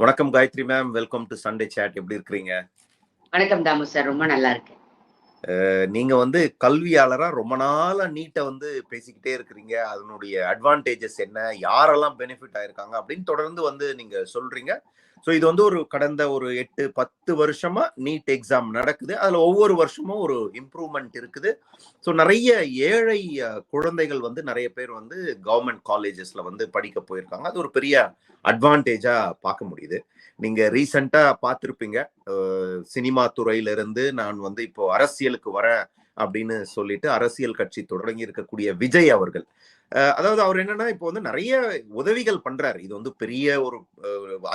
வணக்கம் Gayathri ma'am welcome to Sunday chat எப்படி இருக்கிறீங்க? வணக்கம் தாமு சார் ரொம்ப நல்லா இருக்கு நீங்க வந்து கல்வியாளரா ரொம்ப நாளா நீட்டை வந்து பேசிக்கிட்டே இருக்கிறீங்க. அதனுடைய அட்வான்டேஜஸ் என்ன? யாரெல்லாம் பெனிஃபிட் ஆயிருக்காங்க? அப்படின்னு தொடர்ந்து வந்து நீங்க சொல்றீங்க. ஸோ இது வந்து ஒரு கடந்த ஒரு எட்டு பத்து வருஷமா நீட் எக்ஸாம் நடக்குது. அதில் ஒவ்வொரு வருஷமும் ஒரு இம்ப்ரூவ்மெண்ட் இருக்குது. ஸோ நிறைய ஏழை குழந்தைகள் வந்து நிறைய பேர் வந்து கவர்மெண்ட் காலேஜஸ்ல வந்து படிக்க போயிருக்காங்க. அது ஒரு பெரிய அட்வான்டேஜா பார்க்க முடியுது. நீங்க ரீசெண்டா பார்த்துருப்பீங்க. சினிமா துறையிலிருந்து நான் வந்து இப்போ அரசியலுக்கு வரேன் அப்படின்னு சொல்லிட்டு அரசியல் கட்சி தொடங்கி இருக்கக்கூடிய விஜய் அவர்கள். அதாவது அவர் என்னன்னா இப்போ வந்து நிறைய உதவிகள் பண்றாரு. இது வந்து பெரிய ஒரு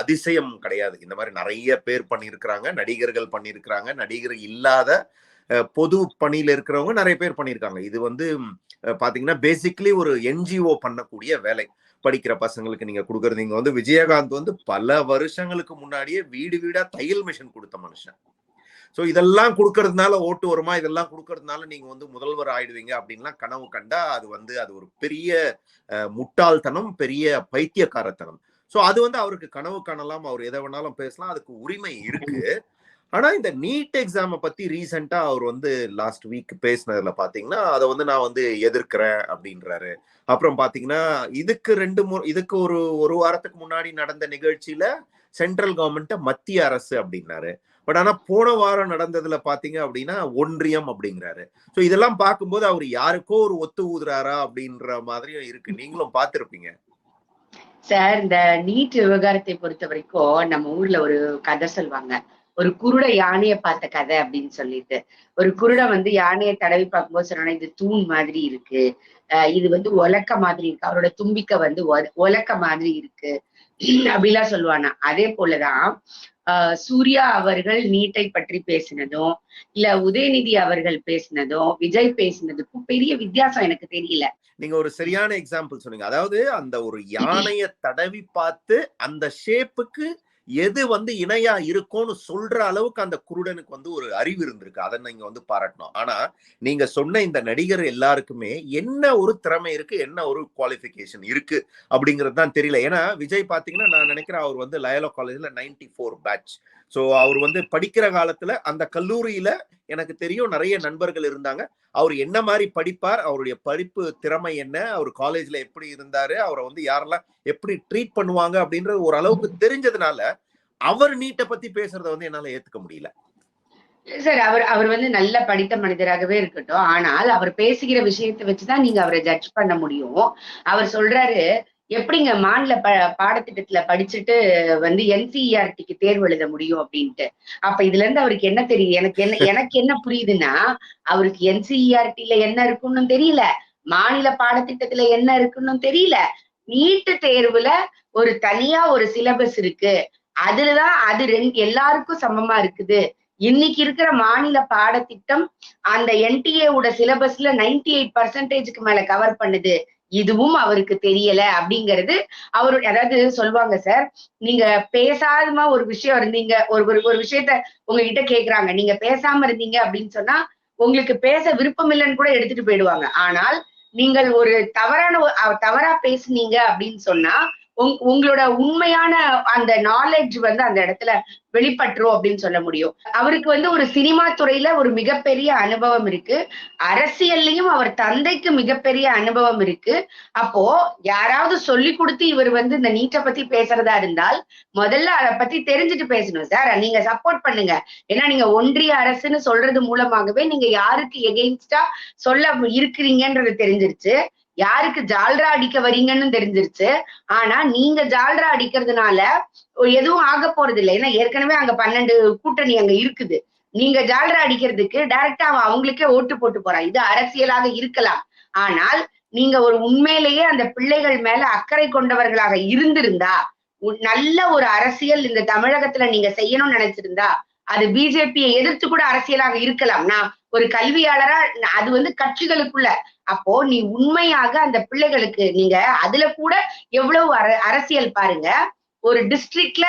அதிசயம் கிடையாது. இந்த மாதிரி நிறைய பேர் பண்ணியிருக்கிறாங்க நடிகர்கள் பண்ணியிருக்கிறாங்க நடிகர் இல்லாத பொது பணியில இருக்கிறவங்க நிறைய பேர் பண்ணியிருக்காங்க. இது வந்து பாத்தீங்கன்னா பேசிக்லி ஒரு என்ஜிஓ பண்ணக்கூடிய வேலை. படிக்கிற பசங்களுக்கு நீங்க கொடுக்கறது. நீங்க வந்து விஜயகாந்த் வந்து பல வருஷங்களுக்கு முன்னாடியே வீடு வீடா தையல் மிஷின் கொடுத்த மனுஷன். ஸோ இதெல்லாம் கொடுக்கறதுனால ஓட்டு வருமா? இதெல்லாம் கொடுக்கறதுனால நீங்க வந்து முதல்வர் ஆயிடுவீங்க அப்படின்லாம் கனவு கண்டா அது வந்து அது ஒரு பெரிய முட்டாள்தனம் பெரிய பைத்தியக்காரத்தனம். ஸோ அது வந்து அவருக்கு கனவு காணலாம். அவர் எதை வேணாலும் பேசலாம். அதுக்கு உரிமை இருக்கு. ஆனா இந்த நீட் எக்ஸாமை பத்தி ரீசெண்டா அவர் வந்து லாஸ்ட் வீக் பேசினதுல பாத்தீங்கன்னா அதை வந்து நான் வந்து எதிர்க்கிறேன் அப்படின்றாரு. அப்புறம் பாத்தீங்கன்னா இதுக்கு ரெண்டு மு இதுக்கு ஒரு ஒரு வாரத்துக்கு முன்னாடி நடந்த நிகழ்ச்சியில சென்ட்ரல் கவர்மெண்ட்டை மத்திய அரசு அப்படின்னாரு. பட் ஆனா போன வாரம் நடந்ததுல பாத்தீங்க அப்படின்னா ஒன்றியம் அப்படிங்கிறாரு. சோ இதெல்லாம் பார்க்கும்போது அவர் யாருக்கோ ஒரு ஒத்து ஊதுறாரா அப்படின்ற மாதிரியும் இருக்கு. நீங்களும் பார்த்திருப்பீங்க. சார் இந்த நீட் விவகாரத்தை பொறுத்த வரைக்கும் நம்ம ஊர்ல ஒரு கதை சொல்லுவாங்க. ஒரு குருட யானைய பார்த்த கதை அப்படின்னு சொல்லிட்டு. ஒரு குருட வந்து யானையை தடவி பார்க்கும்போது சொன்னா இது தூண் மாதிரி இருக்கு. இது வந்து ஒலக்க மாதிரி இருக்கு. அவரோட தும்பிக்கை வந்து ஒலக்க மாதிரி இருக்கு. அப்படிலாம் சொல்லுவானா. அதே போலதான் சூர்யா அவர்கள் நீட்டை பற்றி பேசினதும் இல்ல உதயநிதி அவர்கள் பேசினதும் விஜய் பேசினதுக்கும் பெரிய வித்தியாசம் எனக்கு தெரியல. நீங்க ஒரு சரியான எக்ஸாம்பிள் சொன்னீங்க. அதாவது அந்த ஒரு யானைய தடவி பார்த்து அந்த ஷேப்புக்கு எது வந்து இணையா இருக்கும்னு சொல்ற அளவுக்கு அந்த குருடனுக்கு வந்து ஒரு அறிவு இருந்திருக்கு. அதை நீங்க வந்து பாராட்டணும். ஆனா நீங்க சொன்ன இந்த நடிகர் எல்லாருக்குமே என்ன ஒரு திறமை இருக்கு என்ன ஒரு குவாலிஃபிகேஷன் இருக்கு அப்படிங்கிறது தான் தெரியல. ஏன்னா விஜய் பாத்தீங்கன்னா நான் நினைக்கிறேன் அவர் வந்து லயலோ காலேஜ்ல நைன்டி ஃபோர் பேட்ச் ஸோ அவர் வந்து படிக்கிற காலத்துல அந்த கல்லூரியில எனக்கு தெரியும் நிறைய நண்பர்கள் இருந்தாங்க. அவர் என்ன மாதிரி படிப்பார் அவருடைய படிப்பு திறமை என்ன அவர் காலேஜ்ல எப்படி இருந்தாரு அவரை வந்து யாரெல்லாம் எப்படி ட்ரீட் பண்ணுவாங்க அப்படின்றது ஒரு அளவுக்கு தெரிஞ்சதுனால அவர் நீட்டை பத்தி பேசுறத வந்து என்னால ஏத்துக்க முடியல. சார் அவர் அவர் வந்து நல்ல படித்த மனிதராகவே இருக்கட்டும். ஆனால் அவர் பேசுகிற விஷயத்தை வச்சுதான் நீங்க அவரை ஜட்ஜ் பண்ண முடியும். அவர் சொல்றாரு எப்படிங்க மாநில ப பாடத்திட்டத்துல படிச்சுட்டு வந்து என்சிஇஆர்டிக்கு தேர்வு எழுத முடியும் அப்படின்ட்டு? அப்ப இதுல இருந்து அவருக்கு என்ன தெரியுது எனக்கு என்ன எனக்கு என்ன புரியுதுன்னா அவருக்கு என்சிஇஆர்டில என்ன இருக்குன்னு தெரியல. மாநில பாடத்திட்டத்துல என்ன இருக்குன்னு தெரியல. நீட்டு தேர்வுல ஒரு தனியா ஒரு சிலபஸ் இருக்கு. அதுலதான் அது ரெண்டு எல்லாருக்கும் சமமா இருக்குது. இன்னைக்கு இருக்கிற மாநில பாடத்திட்டம் அந்த என்டிஏ ஓட சிலபஸ்ல நைன்டி எயிட் பர்சன்டேஜ்க்கு மேல கவர் பண்ணுது. இதுவும் அவருக்கு தெரியல அப்படிங்கிறது அவரு அதாவது சொல்லுவாங்க சார் நீங்க பேசாதமா ஒரு விஷயம் இருந்தீங்க ஒரு ஒரு ஒரு விஷயத்த உங்ககிட்ட கேக்குறாங்க நீங்க பேசாம இருந்தீங்க அப்படின்னு சொன்னா உங்களுக்கு பேச விருப்பம் இல்லைன்னு கூட எடுத்துட்டு போயிடுவாங்க. ஆனால் நீங்கள் ஒரு தவறான ஒரு- தவறா பேசுனீங்க அப்படின்னு சொன்னா உங்களோட உண்மையான அந்த நாலேஜ் வந்து அந்த இடத்துல வெளிப்பட்டுரும் அப்படின்னு சொல்ல முடியும். அவருக்கு வந்து ஒரு சினிமா துறையில ஒரு மிகப்பெரிய அனுபவம் இருக்கு. அரசியல்லையும் அவர் தந்தைக்கு மிகப்பெரிய அனுபவம் இருக்கு. அப்போ யாராவது சொல்லி கொடுத்து இவர் வந்து இந்த நீட்டை பத்தி பேசுறதா இருந்தால் முதல்ல அதை பத்தி தெரிஞ்சுட்டு பேசணும் சார். நீங்க சப்போர்ட் பண்ணுங்க. ஏன்னா நீங்க ஒன்றிய அரசுன்னு சொல்றது மூலமாகவே நீங்க யாருக்கு எகெயின்ஸ்டா சொல்ல இருக்கிறீங்கன்றது தெரிஞ்சிருச்சு. யாருக்கு ஜால்ரா அடிக்க வரீங்கன்னு தெரிஞ்சிருச்சு. ஆனா நீங்க ஜால்ரா அடிக்கிறதுனால எதுவும் ஆக போறது இல்லை. ஏன்னா ஏற்கனவே அங்க பன்னெண்டு கூட்டணி அங்க இருக்குது. நீங்க ஜால்ரா அடிக்கிறதுக்கு டைரக்டா அவன் அவங்களுக்கே ஓட்டு போட்டு போறான் இது அரசியலாக இருக்கலாம். ஆனால் நீங்க ஒரு உண்மையிலேயே அந்த பிள்ளைகள் மேல அக்கறை கொண்டவர்களாக இருந்திருந்தா உ- நல்ல ஒரு அரசியல் இந்த தமிழகத்துல நீங்க செய்யணும்னு நினைச்சிருந்தா அது பிஜேபியை எதிர்த்து கூட அரசியலாக இருக்கலாம். நான் ஒரு கல்வியாளரா அது வந்து கட்சிகளுக்குள்ள அப்போ நீ உண்மையாக அந்த பிள்ளைகளுக்கு நீங்க அதுல கூட எவ்வளவு அர- அரசியல் பாருங்க. ஒரு டிஸ்ட்ரிக்ட்ல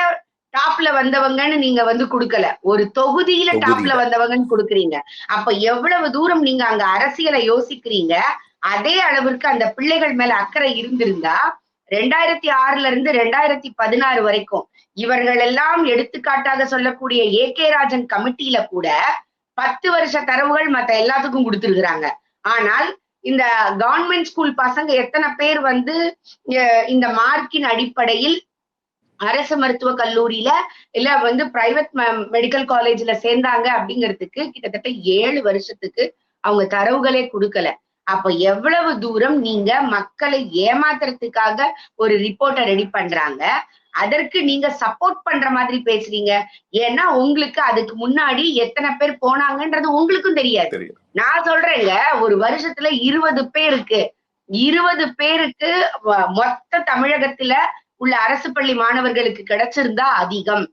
டாப்ல வந்தவங்கன்னு நீங்க வந்து கொடுக்கல. ஒரு தொகுதியில டாப்ல. வந்தவங்கன்னு கொடுக்குறீங்க. அப்ப எவ்வளவு தூரம் நீங்க அங்க அரசியலை யோசிக்கிறீங்க அதே அளவிற்கு அந்த பிள்ளைகள் மேல அக்கறை இருந்திருந்தா ரெண்டாயிரத்தி ஆறுல இருந்து ரெண்டாயிரத்தி பதினாறு வரைக்கும் இவர்கள் எல்லாம் எடுத்துக்காட்டாக சொல்லக்கூடிய ஏ கே ராஜன் கமிட்டியில கூட பத்து வருஷ தரவுகள் மத்த எல்லாத்துக்கும் கொடுத்துருக்குறாங்க. ஆனால் இந்த கவர்மெண்ட் ஸ்கூல் பசங்க எத்தனை பேர் வந்து இந்த மார்க்கின் அடிப்படையில் அரசு மருத்துவ கல்லூரியில இல்ல வந்து பிரைவேட் மெடிக்கல் காலேஜ்ல சேர்ந்தாங்க அப்படிங்கிறதுக்கு கிட்டத்தட்ட ஏழு வருஷத்துக்கு அவங்க தரவுகளே கொடுக்கல. அப்ப எவ்வளவு தூரம் நீங்க மக்களை ஏமாத்துறதுக்காக ஒரு ரிப்போர்ட்டை ரெடி பண்றாங்க? அதற்கு நீங்க சப்போர்ட் பண்ற மாதிரி பேசுறீங்க? ஏன்னா உங்களுக்கு அதுக்கு முன்னாடி எத்தனை பேர் போனாங்கன்றது உங்களுக்கும் தெரியாது. நான் சொல்றேங்க ஒரு வருஷத்துல இருபது பேருக்கு இருபது பேருக்கு மொத்த தமிழகத்துல உள்ள அரசு பள்ளி மாணவர்களுக்கு கிடைச்சிருந்தா அதிகம்.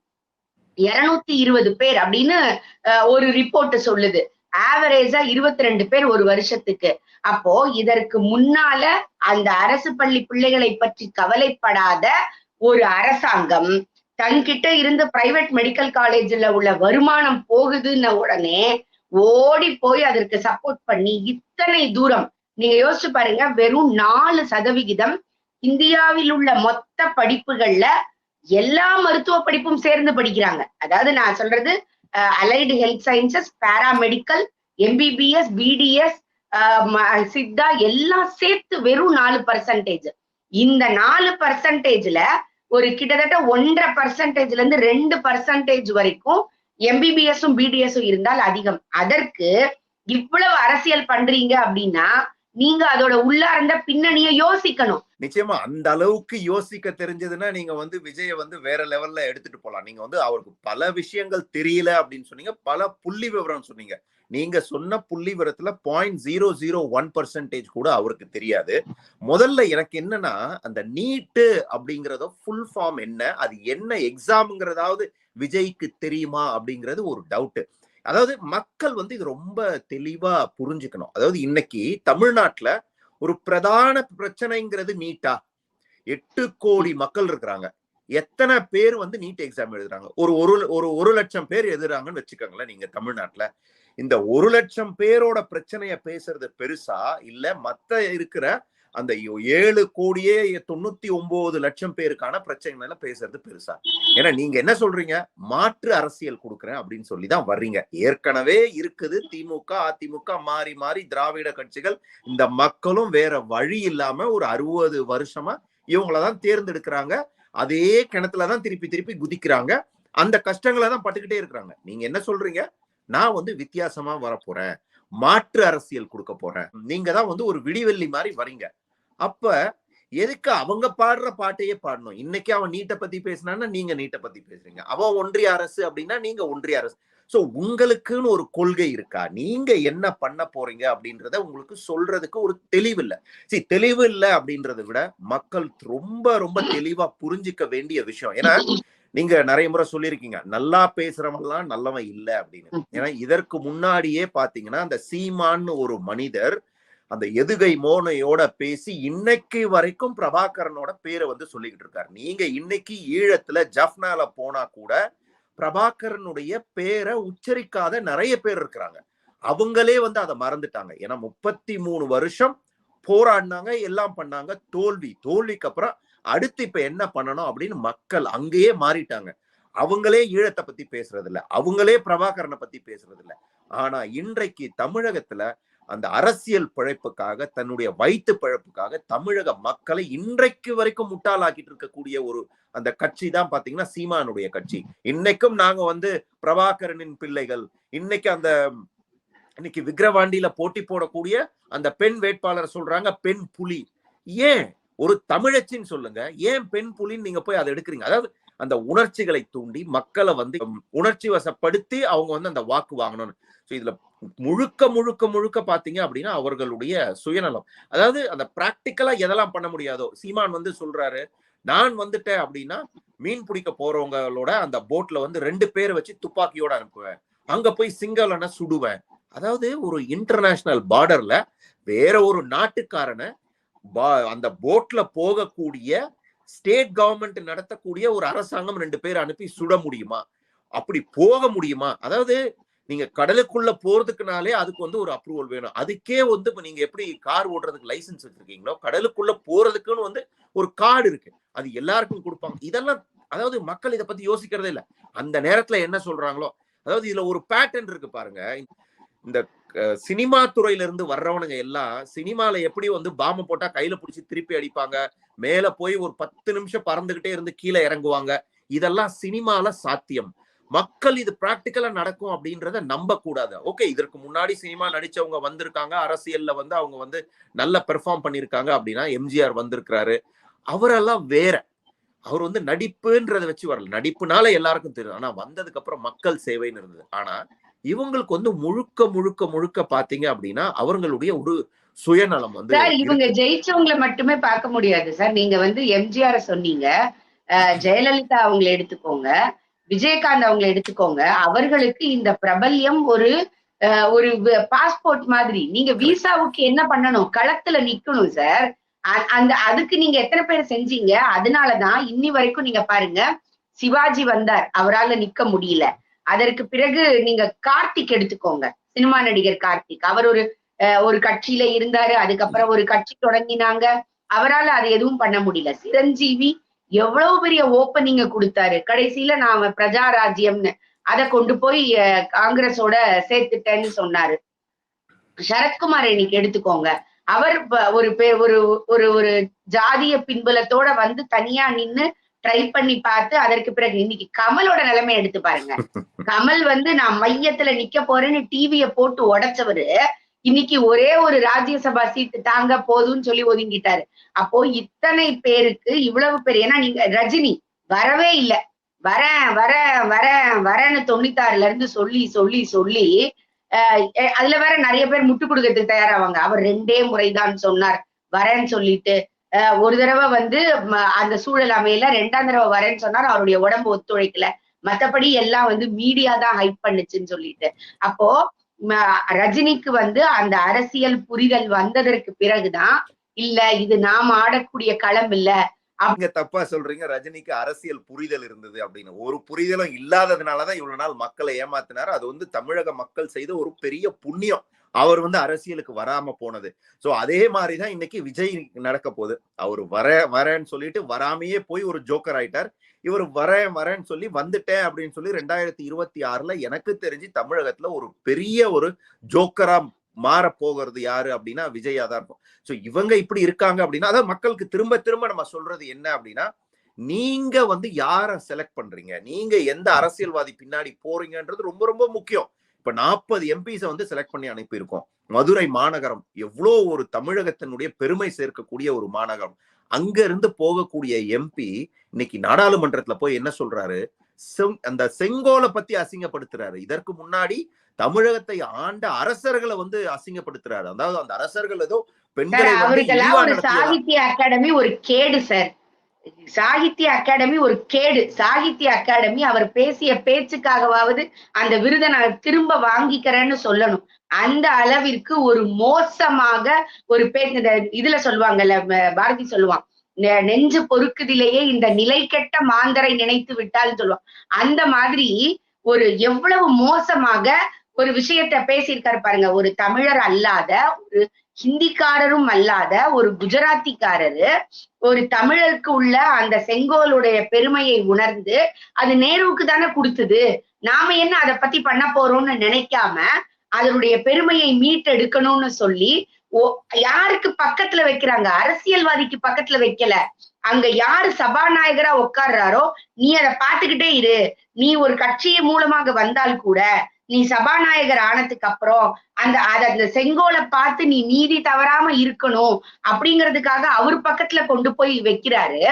இருநூத்தி இருபது பேர் அப்படின்னு ஒரு ரிப்போர்ட் சொல்லுது. ஆவரேஜா இருபத்தி ரெண்டு பேர் ஒரு வருஷத்துக்கு. அப்போ இதற்கு முன்னால அந்த அரசு பள்ளி பிள்ளைகளை பற்றி கவலைப்படாத ஒரு அரசாங்கம் தன்கிட்ட இருந்த பிரைவேட் மெடிக்கல் காலேஜ்ல உள்ள வருமானம் போகுதுன்ன உடனே ஓடி போய் அதற்கு சப்போர்ட் பண்ணி இத்தனை தூரம். நீங்க யோசிச்சு பாருங்க வெறும் நாலு சதவிகிதம் இந்தியாவில் உள்ள மொத்த படிப்புகள்ல எல்லா மருத்துவ படிப்பும் சேர்ந்து படிக்கிறாங்க. அதாவது நான் சொல்றது allied health sciences paramedical MBBS BDS Siddha எல்லாம் சேர்த்து வெறும் நாலு பர்சன்டேஜ் இந்த நாலு பர்சன்டேஜ்ல ஒரு கிட்டத்தட்ட ஒன்றரை பர்சன்டேஜ்ல இருந்து ரெண்டு பர்சன்டேஜ் வரைக்கும் எம்பிபிஎஸும் பிடிஎஸும் இருந்தால் அதிகம். அதற்கு இவ்வளவு அரசியல் பண்றீங்க அப்படின்னா நீங்க அதோட உள்ளார்ந்த பின்னணியை யோசிக்கணும். நிச்சயமா அந்த அளவுக்கு யோசிக்க தெரிஞ்சதுன்னா நீங்க வந்து விஜய வந்து வேற லெவல்ல எடுத்துட்டு போலாம். நீங்க வந்து அவருக்கு பல விஷயங்கள் தெரியல அப்படின்னு சொன்னீங்க. பல புள்ளி விவரம் சொன்னீங்க. நீங்க சொன்ன புள்ளி விவரத்துல point zero zero one percentage கூட அவருக்கு தெரியாது. முதல்ல எனக்கு என்னன்னா அந்த நீட்டு அப்படிங்கறத ஃபுல் ஃபார்ம் என்ன அது என்ன எக்ஸாம்ங்கிறதாவது விஜய்க்கு தெரியுமா அப்படிங்கிறது ஒரு டவுட் அதாவது மக்கள் வந்து இது ரொம்ப தெளிவா புரிஞ்சுக்கணும். அதாவது இன்னைக்கு தமிழ்நாட்டுல ஒரு பிரதான பிரச்சனைங்கிறது நீட்டா. எட்டு கோடி மக்கள் இருக்கிறாங்க. எத்தனை பேர் வந்து நீட் எக்ஸாம் எழுதுறாங்க? ஒரு ஒரு ஒரு ஒரு லட்சம் பேர் எழுதுறாங்கன்னு வச்சுக்கோங்களேன் நீங்க தமிழ்நாட்டுல. இந்த ஒரு லட்சம் பேரோட பிரச்சனைய பேசுறது பெருசா இல்ல மத்த இருக்கிற அந்த ஏழு கோடியே தொண்ணூத்தி ஒன்பது லட்சம் பேருக்கான பிரச்சனைகளை பேசுறது பெருசா. ஏன்னா நீங்க என்ன சொல்றீங்க? மாற்று அரசியல் கொடுக்குறேன் அப்படின்னு சொல்லி தான் வர்றீங்க. ஏற்கனவே இருக்குது திமுக அதிமுக மாறி மாறி திராவிட கட்சிகள். இந்த மக்களும் வேற வழி இல்லாம ஒரு அறுபது வருஷமா இவங்களதான் தேர்ந்தெடுக்கிறாங்க. அதே கிணத்துலதான் திருப்பி திருப்பி குதிக்கிறாங்க. அந்த கஷ்டங்களை தான் பட்டுக்கிட்டே இருக்கிறாங்க. நீங்க என்ன சொல்றீங்க? நான் வந்து வித்தியாசமா வரப்போறேன். மாற்று அரசியல் கொடுக்க போறேன். நீங்க தான் வந்து ஒரு விடிவெள்ளி மாதிரி வரீங்க. அப்ப எதுக்கு அவங்க பாடுற பாட்டையே பாடணும்? இன்னைக்கு அவன் நீட்டை பத்தி பேசினான்னா நீங்க நீட்டை பத்தி பேசுறீங்க. அவன் ஒன்றிய அரசு அப்படின்னா நீங்க ஒன்றிய அரசு. சோ உங்களுக்குன்னு ஒரு கொள்கை இருக்கா? நீங்க என்ன பண்ண போறீங்க அப்படின்றத உங்களுக்கு சொல்றதுக்கு ஒரு தெளிவு இல்ல. சரி தெளிவு இல்ல அப்படின்றத விட மக்கள் ரொம்ப ரொம்ப தெளிவா புரிஞ்சுக்க வேண்டிய விஷயம். ஏன்னா நீங்க நிறைய முறை சொல்லியிருக்கீங்க. நல்லா பேசுறவன்லாம் நல்லவன் இல்ல அப்படின்னு. ஏன்னா இதற்கு முன்னாடியே பாத்தீங்கன்னா அந்த சீமான்னு ஒரு மனிதர் அந்த எதுகை மோனையோட பேசி இன்னைக்கு வரைக்கும் பிரபாகரனோட பேரை வந்து சொல்லிக்கிட்டு இருக்காரு. நீங்க இன்னைக்கு ஈழத்துல ஜஃப்னால போனா கூட பிரபாகரனுடைய பேரை உச்சரிக்காத நிறைய பேர் இருக்கிறாங்க. அவங்களே வந்து அதை மறந்துட்டாங்க. ஏன்னா முப்பத்தி மூணு வருஷம் போராடினாங்க எல்லாம் பண்ணாங்க தோல்வி. தோல்விக்கு அப்புறம் அடுத்து இப்ப என்ன பண்ணணும் அப்படின்னு மக்கள் அங்கேயே மாறிட்டாங்க. அவங்களே ஈழத்தை பத்தி பேசுறது இல்ல அவங்களே பிரபாகரனை பத்தி பேசுறது இல்ல ஆனா இன்றைக்கு தமிழகத்துல அந்த அரசியல் பிழைப்புக்காக தன்னுடைய வயிற்று பிழைப்புக்காக தமிழக மக்களை இன்றைக்கு வரைக்கும் முட்டாளாக்கிட்டு இருக்கக்கூடிய ஒரு அந்த கட்சி தான் பாத்தீங்கன்னா சீமானுடைய கட்சி. இன்னைக்கும் நாங்க வந்து பிரபாகரனின் பிள்ளைகள் இன்னைக்கு அந்த இன்னைக்கு விக்கிரவாண்டியில போட்டி போடக்கூடிய அந்த பெண் வேட்பாளர் சொல்றாங்க பெண் புலி. ஏன்? ஒரு தமிழச்சின்னு சொல்லுங்க. ஏன் பெண் புலின்னு நீங்க போய் அதை எடுக்கிறீங்க? அதாவது அந்த உணர்ச்சிகளை தூண்டி மக்களை வந்து உணர்ச்சி வசப்படுத்தி அவங்க வந்து அந்த வாக்கு வாங்கணும்னு. ஸோ இதுல முழுக்க முழுக்க முழுக்க பாத்தீங்க அப்படின்னா அவர்களுடைய சுயநலம். அதாவது அந்த பிராக்டிக்கலா எதெல்லாம் பண்ண முடியாதோ சீமான் வந்து சொல்றாரு நான் வந்துட்டேன் அப்படின்னா மீன் பிடிக்க போறவங்களோட அந்த போட்ல வந்து ரெண்டு பேரை வச்சு துப்பாக்கியோட அனுப்புவேன். அங்க போய் சிங்களனை சுடுவேன். அதாவது ஒரு இன்டர்நேஷனல் பார்டர்ல வேற ஒரு நாட்டுக்காரனை அந்த போட்ல போகக்கூடிய ஸ்டேட் கவர்மெண்ட் நடத்தக்கூடிய ஒரு அரசாங்கம் ரெண்டு பேர் அனுப்பி சுட முடியுமா? அப்படி போக முடியுமா? அதாவது நீங்க கடலுக்குள்ள போறதுக்குனாலே அதுக்கு வந்து ஒரு அப்ரூவல் வேணும். அதுக்கே வந்து இப்ப நீங்க எப்படி கார் ஓட்டுறதுக்கு லைசன்ஸ் வச்சிருக்கீங்களோ கடலுக்குள்ள போறதுக்குன்னு வந்து ஒரு கார்டு இருக்கு. அது எல்லாருக்கும் கொடுப்பாங்க. இதெல்லாம் அதாவது மக்கள் இதை பத்தி யோசிக்கிறதே இல்லை. அந்த நேரத்துல என்ன சொல்றாங்களோ அதாவது இதுல ஒரு பேட்டர்ன் இருக்கு பாருங்க. இந்த சினிமா துறையில இருந்து வர்றவனுங்க எல்லாம் சினிமால எப்படி வந்து பாம்பு போட்டா கையில புடிச்சு திருப்பி அடிப்பாங்க மேல போய் ஒரு பத்து நிமிஷம் பறந்துகிட்டே இருந்து கீழே இறங்குவாங்க இதெல்லாம் சினிமால சாத்தியம். மக்கள் இது பிராக்டிக்கலா நடக்கும் அப்படின்றத நம்ப கூடாது ஓகே இதற்கு முன்னாடி சினிமா நடிச்சவங்க வந்திருக்காங்க அரசியல்ல வந்து அவங்க வந்து நல்ல பெர்ஃபார்ம் பண்ணிருக்காங்க அப்படின்னா எம்ஜிஆர் வந்திருக்கிறாரு. அவரெல்லாம் வேற. அவர் வந்து நடிப்புன்றதை வச்சு வரல. நடிப்புனால எல்லாருக்கும் தெரியும். ஆனா வந்ததுக்கு அப்புறம் மக்கள் சேவைன்னு இருந்தது. ஆனா இவங்களுக்கு வந்து முழுக்க முழுக்க முழுக்க பாத்தீங்க அப்படின்னா அவங்களுடைய ஒரு சுயநலம் வந்து சார் இவங்க ஜெயிச்சவங்களை மட்டுமே பார்க்க முடியாது சார். நீங்க வந்து எம்ஜிஆர் சொன்னீங்க. ஜெயலலிதா அவங்களை எடுத்துக்கோங்க. விஜயகாந்த் அவங்களை எடுத்துக்கோங்க. அவர்களுக்கு இந்த பிரபல்யம் ஒரு ஒரு பாஸ்போர்ட் மாதிரி. நீங்க விசாவுக்கு என்ன பண்ணணும்? களத்துல நிக்கணும் சார். அந்த அதுக்கு நீங்க எத்தனை பேர் செஞ்சீங்க? அதனாலதான் இன்னி வரைக்கும் நீங்க பாருங்க சிவாஜி வந்தார். அவரால நிக்க முடியல. அதற்கு பிறகு நீங்க கார்த்திக் எடுத்துக்கோங்க. சினிமா நடிகர் கார்த்திக். அவர் ஒரு அஹ், ஒரு கட்சியில இருந்தாரு. அதுக்கப்புறம் ஒரு கட்சி தொடங்கினாங்க. அவரால அது எதுவும் பண்ண முடியல. சிரஞ்சீவி எவ்வளவு பெரிய ஓப்பனிங்க கொடுத்தாரு. கடைசியில நாம பிரஜா ராஜ்யம்னு அதை கொண்டு போய் காங்கிரஸோட சேர்த்துட்டேன்னு சொன்னாரு. சரத்குமார் இன்னைக்கு எடுத்துக்கோங்க. அவர் ஒரு ஒரு ஒரு ஒரு ஜாதிய பின்புலத்தோட வந்து தனியா நின்னு ட்ரை பண்ணி பார்த்து அதற்கு பிறகு இன்னைக்கு கமலோட நிலைமை எடுத்து பாருங்க. கமல் வந்து நான் மையத்துல நிக்க போறேன்னு டிவிய போட்டு உடைச்சவரு இன்னைக்கு ஒரே ஒரு ராஜ்யசபா சீட்டு தாங்க போதும்னு சொல்லி ஒதுங்கிட்டாரு. அப்போ இத்தனை பேருக்கு இவ்வளவு பேர் ஏன்னா நீங்க ரஜினி வரவே இல்லை. வரேன் வரேன் வரேன் வரேன்னு தொண்ணூத்தாறுல இருந்து சொல்லி சொல்லி சொல்லி அதுல வேற நிறைய பேர் முட்டு கொடுக்கறதுக்கு தயாராவாங்க. அவர் ரெண்டே முறைதான் சொன்னார் வரேன்னு சொல்லிட்டு. ஒரு தடவை வந்து அந்த சூழல் அமையல. ரெண்டாம் தடவை வரேன்னு சொன்னார். அவருடைய உடம்பு ஒத்துழைக்கல. மத்தபடி எல்லாம் வந்து மீடியா தான் ஹைப் பண்ணுச்சுன்னு சொல்லிட்டு. அப்போ ரஜினிக்கு வந்து அந்த அரசியல் புரிதல் வந்ததற்கு பிறகுதான் இல்ல இது நாம் ஆடக்கூடிய களம் இல்ல. நீங்க தப்பா சொல்றீங்க. ரஜினிக்கு அரசியல் புரிதல் இருந்தது அப்படின்னு. ஒரு புரிதலும் இல்லாததுனாலதான் இவ்வளவு நாள் மக்களை ஏமாத்தினாரு. அது வந்து தமிழக மக்கள் செய்த ஒரு பெரிய புண்ணியம். அவர் வந்து அரசியலுக்கு வராம போனது. சோ அதே மாதிரிதான் இன்னைக்கு விஜய் நடக்க போகுது. அவர் வர வரேன்னு சொல்லிட்டு வராமையே போய் ஒரு ஜோக்கர் ஆயிட்டார். இவர் வரேன் வரேன்னு சொல்லி வந்துட்டேன் அப்படின்னு சொல்லி ரெண்டாயிரத்தி இருபத்தி ஆறுல எனக்கு தெரிஞ்சு தமிழகத்துல ஒரு பெரிய ஒரு ஜோக்கரா மாற போகிறது யாரு அப்படின்னா விஜயா தான் இருக்கும். சோ இவங்க இப்படி இருக்காங்க அப்படின்னா அதாவது மக்களுக்கு திரும்ப திரும்ப நம்ம சொல்றது என்ன அப்படின்னா நீங்க வந்து யார செலக்ட் பண்றீங்க? நீங்க எந்த அரசியல்வாதி பின்னாடி போறீங்கன்றது ரொம்ப ரொம்ப முக்கியம். இப்ப நாற்பது எம்பிஸை வந்து செலக்ட் பண்ணி அனுப்பியிருக்கோம். மதுரை மாநகரம் எவ்வளோ ஒரு தமிழகத்தினுடைய பெருமை சேர்க்கக்கூடிய ஒரு மாநகரம். அங்க இருந்து போகக்கூடிய எம்பி இன்னைக்கு நாடாளுமன்றத்துல போய் என்ன சொல்றாரு? செங்- அந்த செங்கோலை பத்தி அசிங்கப்படுத்துறாரு. இதற்கு முன்னாடி தமிழகத்தை ஆண்ட அரசர்களை வந்து அசிங்கப்படுத்துறாரு. அதாவது அந்த அரசர்கள் ஏதோ சார் பெண்களை சாகித்ய அகாடமி ஒரு கேடு சார். சாகித்ய அகாடமி ஒரு கேடு. சாகித்ய அகாடமி அவர் பேசிய பேச்சுக்காகவாவது அந்த விருதை நான் திரும்ப வாங்கிக்கிறேன்னு சொல்லணும். அந்த அளவிற்கு ஒரு மோசமாக ஒரு பே இதுல சொல்லுவாங்கல்ல பாரதி சொல்லுவான். நெஞ்சு பொறுக்குதிலேயே இந்த நிலை கெட்ட மாந்தரை நினைத்து விட்டால்னு சொல்லுவான். அந்த மாதிரி ஒரு எவ்வளவு மோசமாக ஒரு விஷயத்த பேசியிருக்காரு பாருங்க. ஒரு தமிழர் அல்லாத ஒரு ஹிந்திக்காரரும் அல்லாத ஒரு குஜராத்திக்காரரு ஒரு தமிழருக்கு உள்ள அந்த செங்கோலுடைய பெருமையை உணர்ந்து அது நேருவுக்கு தானே கொடுத்தது. நாம என்ன அதை பத்தி பண்ண போறோம்னு நினைக்காம அதனுடைய பெருமையை மீட்டெடுக்கணும்னு சொல்லி ஓ- யாருக்கு பக்கத்துல வைக்கிறாங்க? அரசியல்வாதிக்கு பக்கத்துல வைக்கல. அங்க யாரு சபாநாயகரா உட்கார்றாரோ நீ அதை பாத்துக்கிட்டே இரு. நீ ஒரு கட்சியின் மூலமாக வந்தால் கூட நீ சபாநாயகர் ஆனதுக்கு அப்புறம் அந்த அத அந்த செங்கோலை பார்த்து நீ நீதி தவறாம இருக்கணும் அப்படிங்கிறதுக்காக அவர் பக்கத்துல கொண்டு போய் வைக்கிறாரு.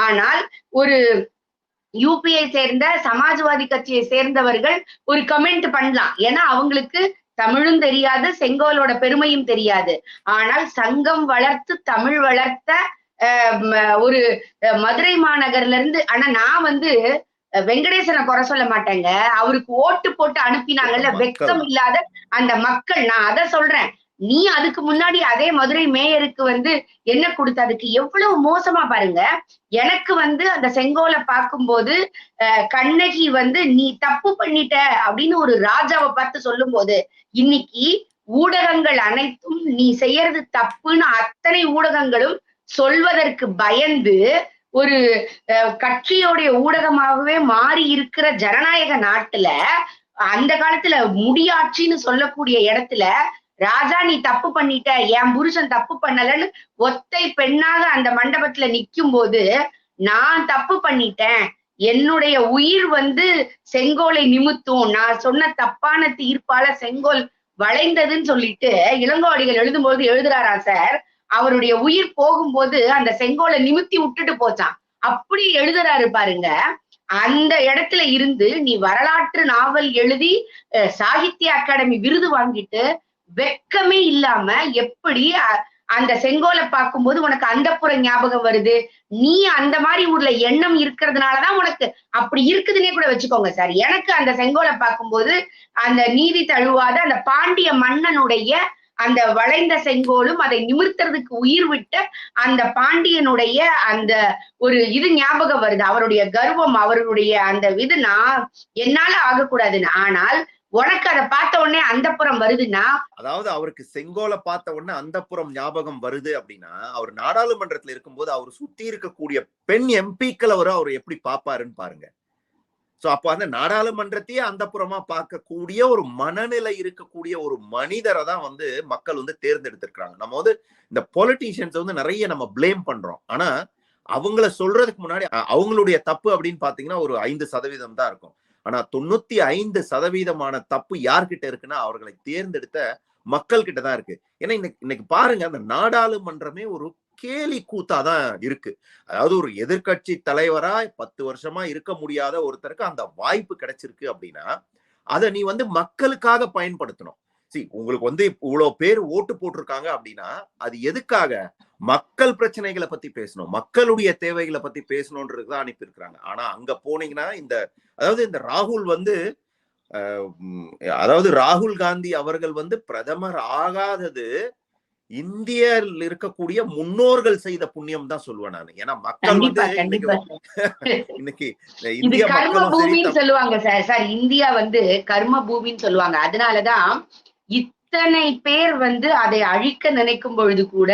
ஆனால் ஒரு யூபிஐ சேர்ந்த சமாஜ்வாதி கட்சியை சேர்ந்தவர்கள் ஒரு கமெண்ட் பண்ணலாம். ஏன்னா அவங்களுக்கு தமிழும் தெரியாது செங்கோலோட பெருமையும் தெரியாது. ஆனால் சங்கம் வளர்த்து தமிழ் வளர்த்த அஹ், ஒரு அஹ், மதுரை மாநகர்ல இருந்து ஆனா நான் வந்து வெங்கடேசனை குறை சொல்ல மாட்டேங்க. அவருக்கு ஓட்டு போட்டு அனுப்பினாங்கல்ல. வெக்கம் இல்லாத அந்த மக்கள். நான் அதை சொல்றேன். நீ அதுக்கு முன்னாடி அதே மதுரை மேயருக்கு வந்து என்ன கொடுத்த அதுக்கு எவ்வளவு மோசமா பாருங்க. எனக்கு வந்து அந்த செங்கோலை பார்க்கும்போது கண்ணகி வந்து நீ தப்பு பண்ணிட்ட அப்படின்னு ஒரு ராஜாவை பார்த்து சொல்லும்போது இன்னைக்கு ஊடகங்கள் அனைத்தும் நீ செய்யறது தப்புன்னு அத்தனை ஊடகங்களும் சொல்வதற்கு பயந்து ஒரு அஹ், கட்சியோடைய ஊடகமாகவே மாறி இருக்கிற ஜனநாயக நாட்டுல அந்த காலத்துல முடியாட்சின்னு சொல்லக்கூடிய இடத்துல ராஜா நீ தப்பு பண்ணிட்ட என் புருஷன் தப்பு பண்ணலன்னு ஒத்தை பெண்ணாக அந்த மண்டபத்துல நிக்கும் போது நான் தப்பு பண்ணிட்டேன். என்னுடைய உயிர் வந்து செங்கோலை நிமித்தும். நான் சொன்ன தப்பான தீர்ப்பால செங்கோல் வளைந்ததுன்னு சொல்லிட்டு இளங்கோவடிகள் எழுதும்போது எழுதுறாரா சார்? அவருடைய உயிர் போகும்போது அந்த செங்கோலை நிமித்தி விட்டுட்டு போச்சான் அப்படி எழுதுறாரு பாருங்க. அந்த இடத்துல இருந்து நீ வரலாற்று நாவல் எழுதி சாகித்ய அகாடமி விருது வாங்கிட்டு வெக்கமே இல்லாம எப்படி அந்த செங்கோலை பார்க்கும்போது உனக்கு அந்த ஞாபகம் வருது? நீ அந்த மாதிரி ஊர்ல எண்ணம் இருக்கிறதுனாலதான் உனக்கு அப்படி இருக்குதுன்னே கூட வச்சுக்கோங்க சார். எனக்கு அந்த செங்கோலை பார்க்கும்போது அந்த நீதி தழுவாத அந்த பாண்டிய மன்னனுடைய அந்த வளைந்த செங்கோலும் அதை நிமிர்த்துறதுக்கு உயிர் விட்ட அந்த பாண்டியனுடைய அந்த ஒரு இது ஞாபகம் வருது. அவருடைய கர்வம் அவருடைய அந்த இது நான் என்னால ஆகக்கூடாதுன்னு. ஆனால் உனக்கு அதை பார்த்த உடனே அந்த புறம் வருதுன்னா? அதாவது அவருக்கு செங்கோலை பார்த்த உடனே அந்த ஞாபகம் வருது அப்படின்னா அவர் நாடாளுமன்றத்துல இருக்கும்போது அவர் சுத்தி இருக்கக்கூடிய பெண் எம்பிக்கள் அவர் அவர் எப்படி பாப்பாருன்னு பாருங்க. சோ அப்போ அந்த நாடாளுமன்றத்தையே அந்த புறமா பார்க்கக்கூடிய ஒரு மனநிலை இருக்கக்கூடிய ஒரு மனிதரை தான் வந்து மக்கள் வந்து தேர்ந்தெடுத்திருக்கிறாங்க. நம்ம வந்து இந்த பொலிட்டீஷியன்ஸ் வந்து நிறைய நம்ம ப்ளேம் பண்றோம். ஆனா அவங்கள சொல்றதுக்கு முன்னாடி அவங்களுடைய தப்பு அப்படின்னு பாத்தீங்கன்னா ஒரு ஐந்து சதவீதம் தான் இருக்கும். ஆனா தொண்ணூத்தி ஐந்து சதவீதமான தப்பு யார்கிட்ட இருக்குன்னா அவர்களை தேர்ந்தெடுத்த மக்கள் கிட்ட தான் இருக்கு. ஏன்னா இன்னைக்கு இன்னைக்கு பாருங்க அந்த நாடாளுமன்றமே ஒரு கேலி கூத்தாதான் இருக்கு. அதாவது ஒரு எதிர்க்கட்சி தலைவரா பத்து வருஷமா இருக்க முடியாத ஒருத்தருக்கு அந்த வாய்ப்பு கிடைச்சிருக்கு அப்படின்னா அதை நீ வந்து மக்களுக்காக பயன்படுத்தணும். சி உங்களுக்கு வந்து இவ்வளவு பேர் ஓட்டு போட்டிருக்காங்க அப்படின்னா அது எதுக்காக? மக்கள் பிரச்சனைகளை பத்தி பேசணும். மக்களுடைய தேவைகளை பத்தி பேசணும்ன்றது தான் அனுப்பியிருக்கிறாங்க ஆனா அங்க போனீங்கன்னா இந்த அதாவது இந்த ராகுல் வந்து அதாவது ராகுல் காந்தி அவர்கள் வந்து பிரதமர் ஆகாதது இந்தியாவில் இருக்கக்கூடிய முன்னோர்கள் செய்த புண்ணியம் தான் சொல்லுவேன் நான். ஏன்னா மக்கள் வந்து இன்னைக்கு இந்திய மக்களும் சொல்லுவாங்க சார். சார் இந்தியா வந்து கர்ம பூமின்னு சொல்லுவாங்க அதனாலதான் இத்தனை பேர் வந்து அதை அழிக்க நினைக்கும் பொழுது கூட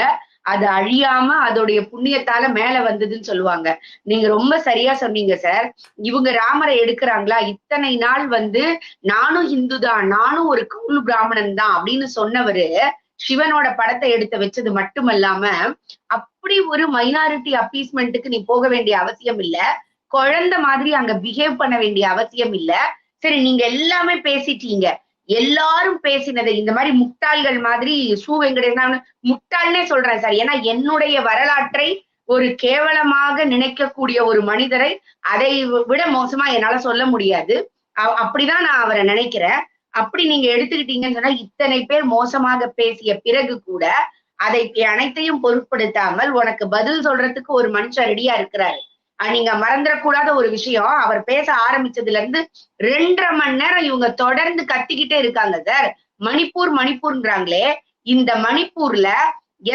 அது அழியாம அதோடைய புண்ணியத்தால மேல வந்ததுன்னு சொல்லுவாங்க. நீங்க ரொம்ப சரியா சொன்னீங்க சார். இவங்க ராமரை எடுக்கிறாங்களா? இத்தனை நாள் வந்து நானும் இந்து தான் நானும் ஒரு கவுல் பிராமணன் தான் அப்படின்னு சொன்னவரு சிவனோட படத்தை எடுத்து வச்சது மட்டுமல்லாம அப்படி ஒரு மைனாரிட்டி அப்பீஸ்மெண்ட்டுக்கு நீ போக வேண்டிய அவசியம் இல்ல. குழந்தை மாதிரி அங்க பிஹேவ் பண்ண வேண்டிய அவசியம் இல்ல. சரி நீங்க எல்லாமே பேசிட்டீங்க. எல்லாரும் பேசினதை இந்த மாதிரி முட்டாள்கள் மாதிரி சு வெங்கடேசன் முட்டாள்னே சொல்றேன் சார். ஏன்னா என்னுடைய வரலாற்றை ஒரு கேவலமாக நினைக்கக்கூடிய ஒரு மனிதரை அதை விட மோசமா என்னால சொல்ல முடியாது. அ- அப்படிதான் நான் அவரை நினைக்கிறேன். அப்படி நீங்க எடுத்துக்கிட்டீங்கன்னு சொன்னா இத்தனை பேர் மோசமாக பேசிய பிறகு கூட அதை அனைத்தையும் பொருட்படுத்தாமல் உனக்கு பதில் சொல்றதுக்கு ஒரு மனுஷன் ரெடியா இருக்கிறாரு. நீங்க மறந்துடக்கூடாத ஒரு விஷயம். அவர் பேச ஆரம்பிச்சதுல இருந்து ரெண்டரை மணி நேரம் இவங்க தொடர்ந்து கத்திக்கிட்டே இருக்காங்க சார். மணிப்பூர் மணிப்பூர்ங்கிறாங்களே இந்த மணிப்பூர்ல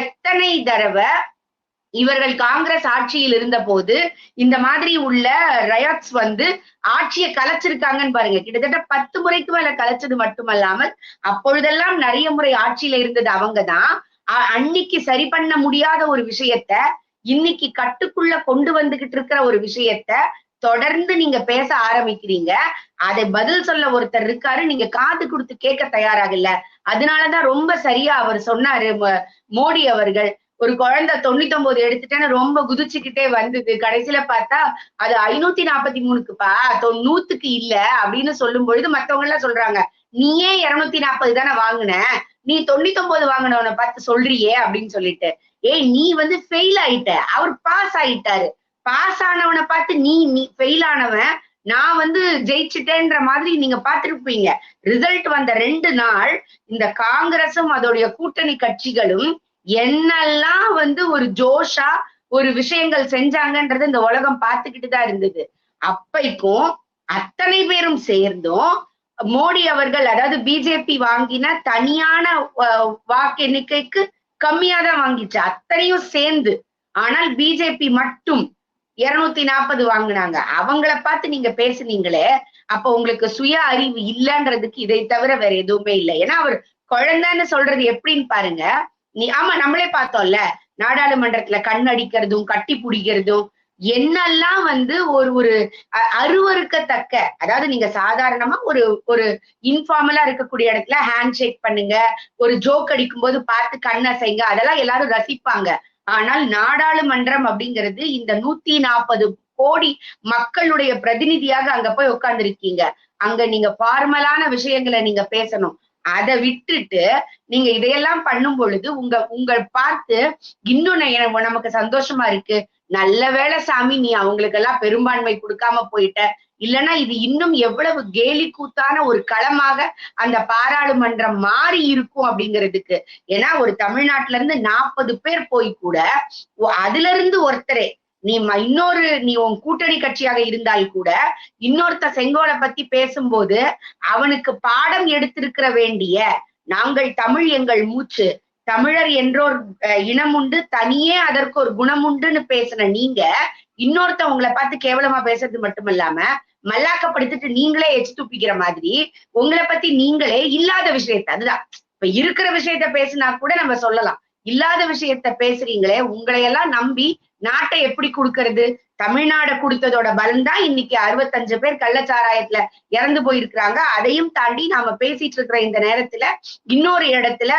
எத்தனை தடவை இவர்கள் காங்கிரஸ் ஆட்சியில் இருந்த போது இந்த மாதிரி உள்ள ரயாட்ஸ் வந்து ஆட்சியை கலைச்சிருக்காங்கன்னு பாருங்க. கிட்டத்தட்ட பத்து முறைக்கு மேல கலைச்சது மட்டுமல்லாமல் அப்பொழுதெல்லாம் நிறைய முறை ஆட்சியில இருந்தது அவங்கதான். அன்னைக்கு சரி பண்ண முடியாத ஒரு விஷயத்த இன்னைக்கு கட்டுக்குள்ள கொண்டு வந்துகிட்டு இருக்கிற ஒரு விஷயத்த தொடர்ந்து நீங்க பேச ஆரம்பிக்கிறீங்க. அதை பதில் சொல்ல ஒருத்தர் இருக்காரு. நீங்க காது கொடுத்து கேட்க தயாராகல. அதனாலதான் ரொம்ப சரியா அவர் சொன்னாரு ம- மோடி அவர்கள். ஒரு குழந்தை தொண்ணூத்தி ஒன்பது எடுத்துட்டேன்னு ரொம்ப குதிச்சுக்கிட்டே வந்தது. கடைசியில பார்த்தா அது ஐநூத்தி நாற்பத்தி மூணுக்குப்பா நூத்துக்கு இல்ல அப்படின்னு சொல்லும் பொழுது மத்தவங்க எல்லாம் சொல்றாங்க நீயே இருநூத்தி நாற்பது தானே வாங்கின? நீ தொண்ணூத்தி ஒன்பது வாங்கினவனை பார்த்து சொல்றியே அப்படின்னு சொல்லிட்டு. ஏய் நீ வந்து ஃபெயில் ஆயிட்ட. அவர் பாஸ் ஆயிட்டாரு. பாஸ் ஆனவனை பார்த்து நீ நீ ஃபெயில் ஆனவன் நான் வந்து ஜெயிச்சுட்டேன்ற மாதிரி நீங்க பார்த்திருப்பீங்க. ரிசல்ட் வந்த ரெண்டு நாள் இந்த காங்கிரஸும் அதோடைய கூட்டணி கட்சிகளும் என்னெல்லாம் வந்து ஒரு ஜோஷா ஒரு விஷயங்கள் செஞ்சாங்கன்றது இந்த உலகம் பார்த்துக்கிட்டு தான் இருந்தது. அப்பைக்கும் அத்தனை பேரும் சேர்ந்தும் மோடி அவர்கள் அதாவது பிஜேபி வாங்கின தனியான வாக்கு எண்ணிக்கைக்கு கம்மியா தான் வாங்கிச்சு. அத்தனையும் சேர்ந்து. ஆனால் பிஜேபி மட்டும் இருநூத்தி நாற்பது வாங்குனாங்க. அவங்கள பார்த்து நீங்க பேசுனீங்களே அப்ப உங்களுக்கு சுய அறிவு இல்லைன்றதுக்கு இதை தவிர வேற எதுவுமே இல்லை. ஏன்னா அவர் குழந்தைன்னு சொல்றது எப்படின்னு பாருங்க நீ ஆமா நம்மளே பார்த்தோம்ல நாடாளுமன்றத்துல கண் அடிக்கிறதும் கட்டி பிடிக்கிறதும் என்னெல்லாம் வந்து ஒரு ஒரு அருவறுக்கத்தக்க அருவருக்கத்தக்க அதாவது நீங்க சாதாரணமா ஒரு ஒரு இன்ஃபார்மலா இருக்கக்கூடிய இடத்துல ஹேண்ட் ஷேக் பண்ணுங்க ஒரு ஜோக் அடிக்கும் போது பார்த்து கண்ணசைங்க அதெல்லாம் எல்லாரும் ரசிப்பாங்க. ஆனால் நாடாளுமன்றம் அப்படிங்கிறது இந்த நூத்தி நாற்பது கோடி மக்களுடைய பிரதிநிதியாக அங்க போய் உட்கார்ந்துருக்கீங்க. அங்க நீங்க ஃபார்மலான விஷயங்களை நீங்க பேசணும். அதை விட்டுட்டு நீங்க இதையெல்லாம் பண்ணும் பொழுது உங்க உங்கள் பார்த்து இன்னும் நமக்கு சந்தோஷமா இருக்கு. நல்ல வேளை சாமி நீ அவங்களுக்கெல்லாம் பெரும்பான்மை கொடுக்காம போயிட்ட. இல்லைன்னா இது இன்னும் எவ்வளவு கேலி கூத்தான ஒரு களமாக அந்த பாராளுமன்றம் மாறி இருக்கும் அப்படிங்கிறதுக்கு. ஏன்னா ஒரு தமிழ்நாட்டுல இருந்து நாற்பது பேர் போய் கூட அதுல இருந்து ஒருத்தரே நீ ம- இன்னொரு நீ உன் கூட்டணி கட்சியாக இருந்தால் கூட இன்னொருத்த செங்கோலை பத்தி பேசும்போது அவனுக்கு பாடம் எடுத்திருக்கிற வேண்டிய நாங்கள் தமிழ் எங்கள் மூச்சு தமிழர் என்றோர் இனம் உண்டு தனியே அதற்கு ஒரு குணம் உண்டுன்னு பேசின நீங்க இன்னொருத்த உங்களை பார்த்து கேவலமா பேசுறது மட்டும் இல்லாம மல்லாக்கப்படுத்திட்டு நீங்களே எச்சு துப்பிக்கிற மாதிரி உங்களை பத்தி நீங்களே இல்லாத விஷயத்த அதுதான். இப்ப இருக்கிற விஷயத்த பேசினா கூட நம்ம சொல்லலாம். இல்லாத விஷயத்த பேசுறீங்களே உங்களை எல்லாம் நம்பி நாட்டை எப்படி கொடுக்கறது? தமிழ்நாடு கொடுத்ததோட பலன் தான் இன்னைக்கு அறுபத்தஞ்சு பேர் கள்ளச்சாராயத்துல இறந்து போயிருக்கிறாங்க. அதையும் தாண்டி நாம பேசிட்டு இருக்கிற இந்த நேரத்துல இன்னொரு இடத்துல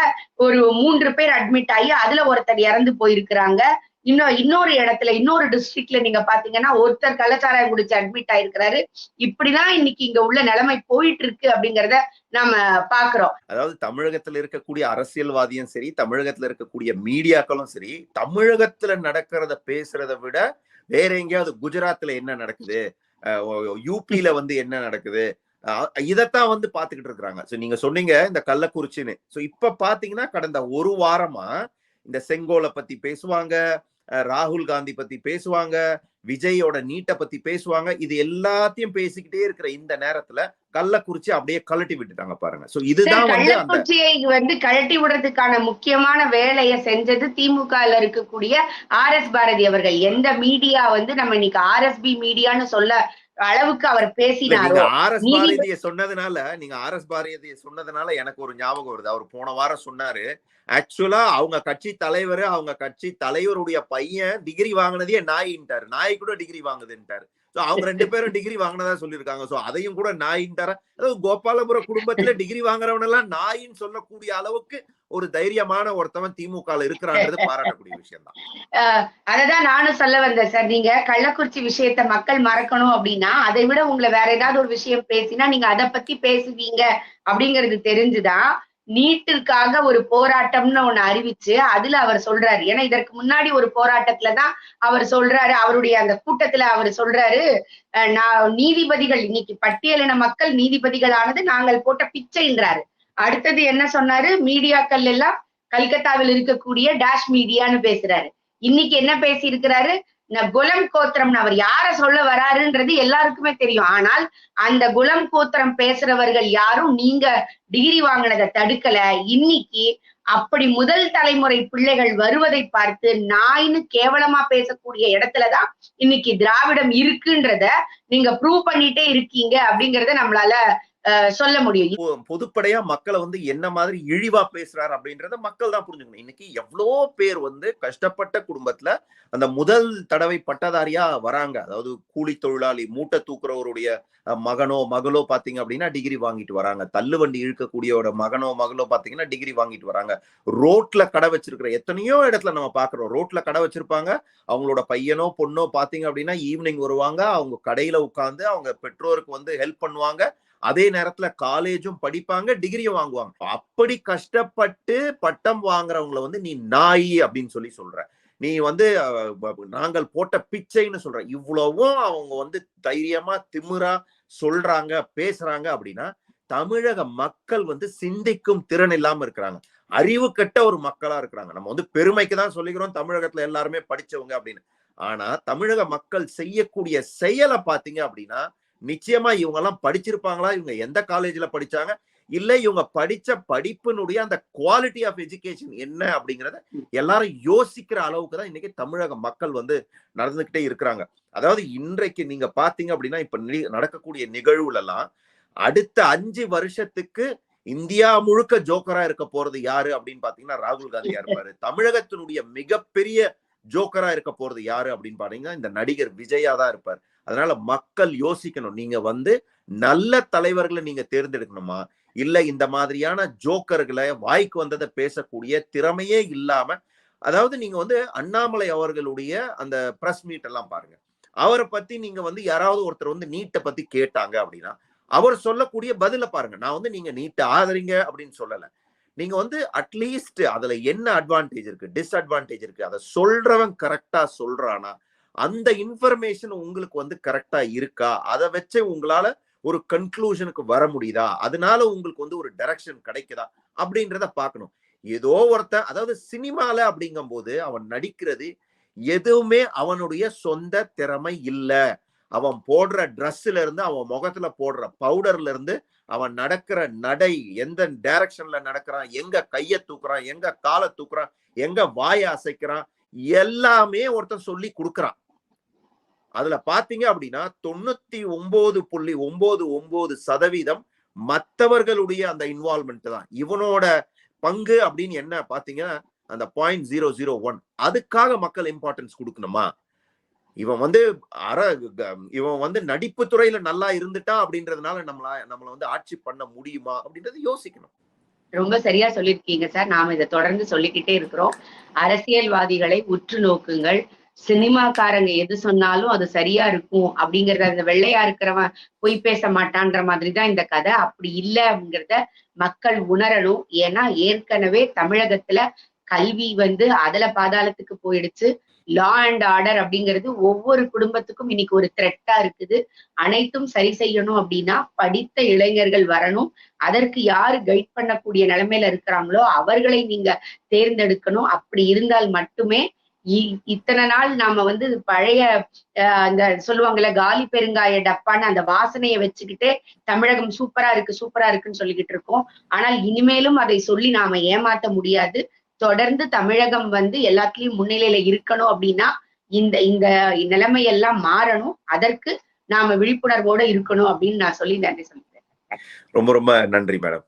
ஒரு மூன்று பேர் அட்மிட் ஆகி அதுல ஒருத்தர் இறந்து போயிருக்கிறாங்க. இன்னும் இன்னொரு இடத்துல இன்னொரு டிஸ்ட்ரிக்ட்ல நீங்க பாத்தீங்கன்னா ஒருத்தர் கள்ளச்சாராயம் குடிச்சு அட்மிட் ஆயிருக்கிறாரு. இப்படிதான் இன்னைக்கு இங்க உள்ள நிலைமை போயிட்டு இருக்கு அப்படிங்கறத நாம பாக்குறோம். அதாவது தமிழகத்துல இருக்கக்கூடிய அரசியல்வாதியும் சரி தமிழகத்துல இருக்கக்கூடிய மீடியாக்களும் சரி தமிழகத்துல நடக்கிறத பேசுறத விட வேற எங்கேயாவது குஜராத்ல என்ன நடக்குது? யூபியில வந்து என்ன நடக்குது? இதைத்தான் வந்து பாத்துக்கிட்டு இருக்கிறாங்க. சோ நீங்க சொன்னீங்க இந்த கள்ளக்குறிச்சின்னு. சோ இப்ப பாத்தீங்கன்னா கடந்த ஒரு வாரமா இந்த செங்கோலை பத்தி பேசுவாங்க. ராகுல் காந்தி பத்தி பேசுவாங்க விஜயோட நீட்டை பத்தி பேசுவாங்க இது எல்லாத்தையும் பேசிக்கிட்டே இருக்கிற இந்த நேரத்துல கள்ளக்குறிச்சி அப்படியே கழட்டி விட்டுட்டாங்க பாருங்க. சோ இதுதான் வந்து கள்ளக்குறிச்சியை வந்து கழட்டி விடுறதுக்கான முக்கியமான வேலையை செஞ்சது திமுகல இருக்கக்கூடிய ஆர் எஸ் பாரதி அவர்கள். எந்த மீடியா வந்து நம்ம இன்னைக்கு ஆர்எஸ்பி மீடியான்னு சொல்ல அளவுக்கு அவர் பேசினாரோ நீங்க ஆர் எஸ் நீதி- பாரதிய சொன்னதுனால நீங்க ஆர் எஸ் பாரதிய சொன்னதுனால எனக்கு ஒரு ஞாபகம் வருது. அவர் போன வாரம் சொன்னாரு ஆக்சுவலா அவங்க கட்சி தலைவர் அவங்க கட்சி தலைவருடைய பையன் டிகிரி வாங்கினதே நாயின்ட்டாரு. நாய் கூட டிகிரி வாங்குதுன்ட்டாரு. சோ அவங்க ரெண்டு பேரும் டிகிரி வாங்கினதா சொல்லியிருக்காங்க. சோ அதையும் கூட நாயின் அதாவது கோபாலபுர குடும்பத்துல டிகிரி வாங்குறவன் எல்லாம் நாயின்னு சொல்லக்கூடிய அளவுக்கு ஒரு தைரியமான ஒருத்தவன் திமுக இருக்கிறான்றது பாராட்டக்கூடிய விஷயம் தான் அஹ் அததான் நானும் சொல்ல வந்தேன் சார். நீங்க கள்ளக்குறிச்சி விஷயத்த மக்கள் மறக்கணும் அப்படின்னா அதை விட உங்களை வேற ஏதாவது ஒரு விஷயம் பேசினா நீங்க அதை பத்தி பேசுவீங்க அப்படிங்கிறது தெரிஞ்சுதான் நீட்டுக்காக ஒரு போராட்டம்னு ஒண்ணு அறிவிச்சு அதுல அவர் சொல்றாரு. ஏன்னா இதற்கு முன்னாடி ஒரு போராட்டத்துலதான் அவர் சொல்றாரு. அவருடைய அந்த கூட்டத்துல அவர் சொல்றாரு நான் நீதிபதிகள் இன்னைக்கு பட்டியலின மக்கள் நீதிபதிகள் ஆனது நாங்கள் போட்ட பிச்சைன்றாரு. அடுத்தது என்ன சொன்னாரு? மீடியாக்கள் எல்லாம் கல்கத்தாவில் இருக்கக்கூடிய டேஷ் மீடியான்னு பேசுறாரு. இன்னைக்கு என்ன பேசி இருக்கிறாரு குலம் கோத்திரம்னு அவர் யார சொல்ல வராருன்றது எல்லாருக்குமே தெரியும். ஆனால் அந்த குலம் கோத்திரம் பேசுறவர்கள் யாரும் நீங்க டிகிரி வாங்கினதை தடுக்கல. இன்னைக்கு அப்படி முதல் தலைமுறை பிள்ளைகள் வருவதை பார்த்து நாயின்னு கேவலமா பேசக்கூடிய இடத்துலதான் இன்னைக்கு திராவிடம் இருக்குன்றத நீங்க ப்ரூவ் பண்ணிட்டே இருக்கீங்க அப்படிங்கறத நம்மளால சொல்ல முடியும். பொதுப்படையா மக்களை வந்து என்ன மாதிரி இழிவா பேசுறாரு அப்படின்றத மக்கள் தான் புரிஞ்சுக்கணும். இன்னைக்கு எவ்வளோ பேர் வந்து கஷ்டப்பட்ட குடும்பத்துல அந்த முதல் தடவை பட்டதாரியா வராங்க. அதாவது கூலி தொழிலாளி மூட்டை தூக்குறவருடைய மகனோ மகளோ பாத்தீங்க அப்படின்னா டிகிரி வாங்கிட்டு வராங்க. தள்ளுவண்டி இழுக்கக்கூடியவோட மகனோ மகளோ பாத்தீங்கன்னா டிகிரி வாங்கிட்டு வராங்க. ரோட்ல கடை வச்சிருக்கிற எத்தனையோ இடத்துல நம்ம பாக்குறோம். ரோட்ல கடை வச்சிருப்பாங்க. அவங்களோட பையனோ பொண்ணோ பாத்தீங்க அப்படின்னா ஈவினிங் வருவாங்க. அவங்க கடையில உட்கார்ந்து அவங்க பெற்றோருக்கு வந்து ஹெல்ப் பண்ணுவாங்க. அதே நேரத்துல காலேஜும் படிப்பாங்க டிகிரியும் வாங்குவாங்க. அப்படி கஷ்டப்பட்டு பட்டம் வாங்குறவங்களை வந்து நீ நாய் அப்படின்னு சொல்லி சொல்ற. நீ வந்து நாங்கள் போட்ட பிச்சைன்னு சொல்ற. இவ்வளவும் அவங்க வந்து தைரியமா திமிரா சொல்றாங்க பேசுறாங்க அப்படின்னா தமிழக மக்கள் வந்து சிந்திக்கும் திறன் இல்லாம இருக்கிறாங்க. அறிவு கெட்ட ஒரு மக்களா இருக்கிறாங்க. நம்ம வந்து பெருமைக்கு தான் சொல்லிக்கிறோம் தமிழகத்துல எல்லாருமே படிச்சவங்க அப்படின்னு. ஆனா தமிழக மக்கள் செய்யக்கூடிய செயலை பாத்தீங்க அப்படின்னா நிச்சயமா இவங்க எல்லாம் படிச்சிருப்பாங்களா? இவங்க எந்த காலேஜ்ல படிச்சாங்க? இல்ல இவங்க படிச்ச படிப்பினுடைய அந்த குவாலிட்டி ஆஃப் எஜுகேஷன் என்ன அப்படிங்கறத எல்லாரும் யோசிக்கிற அளவுக்கு தான் இன்னைக்கு தமிழக மக்கள் வந்து நடந்துகிட்டே இருக்கிறாங்க. அதாவது இன்றைக்கு நீங்க பாத்தீங்க அப்படின்னா இப்ப நி- நடக்கக்கூடிய நிகழ்வுல எல்லாம் அடுத்த அஞ்சு வருஷத்துக்கு இந்தியா முழுக்க ஜோக்கரா இருக்க போறது யாரு அப்படின்னு பாத்தீங்கன்னா ராகுல் காந்தியா இருப்பாரு தமிழகத்தினுடைய மிகப்பெரிய ஜோக்கரா இருக்க போறது யாரு அப்படின்னு பாத்தீங்கன்னா இந்த நடிகர் விஜயா தான் இருப்பார். அதனால மக்கள் யோசிக்கணும். நீங்க வந்து நல்ல தலைவர்களை நீங்க தேர்ந்தெடுக்கணுமா? இல்ல இந்த மாதிரியான ஜோக்கர்களை வாய்க்கு வந்ததை பேசக்கூடிய திறமையே இல்லாம அதாவது நீங்க வந்து அண்ணாமலை அவர்களுடைய அந்த பிரஸ் மீட் எல்லாம் பாருங்க. அவரை பத்தி நீங்க வந்து யாராவது ஒருத்தர் வந்து நீட்டை பத்தி கேட்டாங்க அப்படின்னா அவர் சொல்லக்கூடிய பதில பாருங்க. நான் வந்து நீங்க நீட்டை ஆதரிங்க அப்படின்னு சொல்லல. நீங்க வந்து அட்லீஸ்ட் அதுல என்ன அட்வான்டேஜ் இருக்கு? டிஸ்அட்வான்டேஜ் இருக்கு. அதை சொல்றவன் கரெக்டா சொல்றானா? அந்த இன்ஃபர்மேஷன் உங்களுக்கு வந்து கரெக்டா இருக்கா? அதை வச்சு உங்களால ஒரு கன்க்ளூஷனுக்கு வர முடியுதா? அதனால உங்களுக்கு வந்து ஒரு டைரக்ஷன் கிடைக்குதா? அப்படின்றத பார்க்கணும். ஏதோ ஒருத்தன் அதாவது சினிமால அப்படிங்கும் போது அவன் நடிக்கிறது எதுவுமே அவனுடைய சொந்த திறமை இல்ல. அவன் போடுற ட்ரெஸ்ல இருந்து அவன் முகத்துல போடுற பவுடர்ல இருந்து அவன் நடக்கிற நடை எந்த டைரக்ஷன்ல நடக்கிறான் எங்க கையை தூக்குறான் எங்க காலை தூக்குறான் எங்க வாயை அசைக்கிறான் எல்லாமே ஒருத்தன் சொல்லி கொடுக்குறான். அதுல பாத்தீங்க அப்படின்னா தொண்ணூத்தி ஒன்பது புள்ளி ஒன்பது ஒன்பது சதவீதம் மற்றவர்களுடைய அந்த இன்வால்மெண்ட் தான். இவனோட பங்கு அப்படின்னு என்ன? பாத்தீங்கன்னா அந்த பாயிண்ட் ஜீரோ ஜீரோ ஒன் அதுக்காக மக்கள் இம்பார்ட்டன்ஸ் கொடுக்கணுமா? இவன் வந்து அற இவன் வந்து நடிப்பு துறையில நல்லா இருந்துட்டான் அப்படின்றதுனால நம்மள நம்மள வந்து ஆட்சி பண்ண முடியுமா அப்படின்றது யோசிக்கணும். ரொம்ப சரியா சொல்லியிருக்கீங்க சார். நாம இதை தொடர்ந்து சொல்லிக்கிட்டே இருக்கிறோம். அரசியல்வாதிகளை உற்று நோக்குங்கள். சினிமாக்காரங்க எது சொன்னாலும் அது சரியா இருக்கும் அப்படிங்கறத அந்த வெள்ளையா இருக்கிறவன் பொய் பேச மாட்டான்ற மாதிரி தான் இந்த கதை. அப்படி இல்லை அப்படிங்கிறத மக்கள் உணரணும். ஏன்னா ஏற்கனவே தமிழகத்துல கல்வி வந்து அதுல பாதாளத்துக்கு போயிடுச்சு. லா அண்ட் ஆர்டர் அப்படிங்கிறது ஒவ்வொரு குடும்பத்துக்கும் இன்னைக்கு ஒரு த்ரெட்டா இருக்குது. அனைத்தும் சரி செய்யணும் அப்படின்னா படித்த இளைஞர்கள் வரணும். அதற்கு யாரு கைட் பண்ணக்கூடிய நிலைமையில இருக்கிறாங்களோ அவர்களை நீங்க தேர்ந்தெடுக்கணும். அப்படி இருந்தால் மட்டுமே இத்தனை நாள் நாம வந்து பழைய அந்த சொல்லுவாங்கல்ல காலி பெருங்காய டப்பான்னு அந்த வாசனையை வச்சுக்கிட்டே தமிழகம் சூப்பரா இருக்கு சூப்பரா இருக்குன்னு சொல்லிக்கிட்டு இருக்கோம். ஆனால் இனிமேலும் அதை சொல்லி நாம ஏமாத்த முடியாது. தொடர்ந்து தமிழகம் வந்து எல்லாத்துலயும் முன்னிலையில இருக்கணும் அப்படின்னா இந்த இந்த நிலைமையெல்லாம் மாறணும். அதற்கு நாம விழிப்புணர்வோட இருக்கணும் அப்படின்னு நான் சொல்லி நன்றி சொல்லிக்கிறேன். ரொம்ப ரொம்ப நன்றி மேடம்.